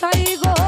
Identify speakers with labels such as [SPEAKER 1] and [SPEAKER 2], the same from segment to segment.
[SPEAKER 1] চাই গো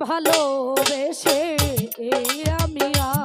[SPEAKER 1] ভালোবেসে এই আমি আর